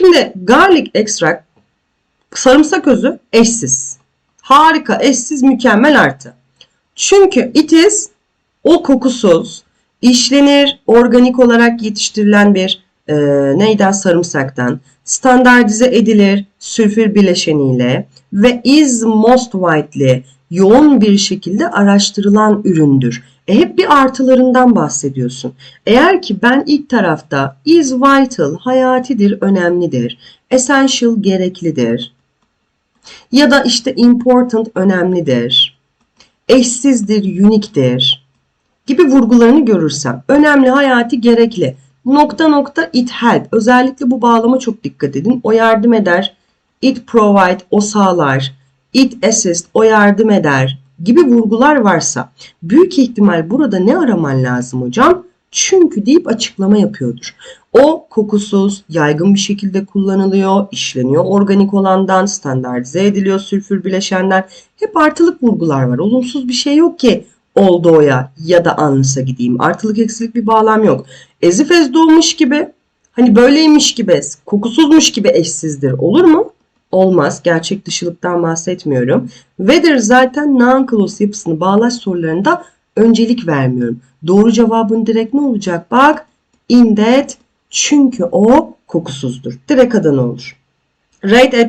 Şimdi garlic extract sarımsak özü eşsiz. Harika, eşsiz, mükemmel artı. Çünkü it is o kokusuz, işlenir, organik olarak yetiştirilen bir e, neyden sarımsaktan, standartize edilir sülfür bileşeniyle ve is most widely yoğun bir şekilde araştırılan üründür. E hep bir artılarından bahsediyorsun. Eğer ki ben ilk tarafta is vital, hayatidir, önemlidir, essential, gereklidir ya da işte important, önemlidir, eşsizdir, unique'dir gibi vurgularını görürsem önemli, hayati, gerekli. Nokta nokta it help. Özellikle bu bağlama çok dikkat edin. O yardım eder. It provide, o sağlar. It assist, o yardım eder gibi vurgular varsa büyük ihtimal burada ne araman lazım hocam? Çünkü deyip açıklama yapıyordur. O kokusuz, yaygın bir şekilde kullanılıyor, işleniyor organik olandan, standartize ediliyor sülfür bileşenden. Hep artılık vurgular var. Olumsuz bir şey yok ki oldu oya ya da anlısa gideyim. Artılık eksilik bir bağlam yok. Ezif ez dolmuş gibi, hani böyleymiş gibi, kokusuzmuş gibi eşsizdir. Olur mu? Olmaz. Gerçek dışılıktan bahsetmiyorum. Whether zaten non-clause yapısını bağlaç sorularında öncelik vermiyorum. Doğru cevabın direkt ne olacak? Bak in that çünkü o kokusuzdur. Direkt adı ne olur? Rate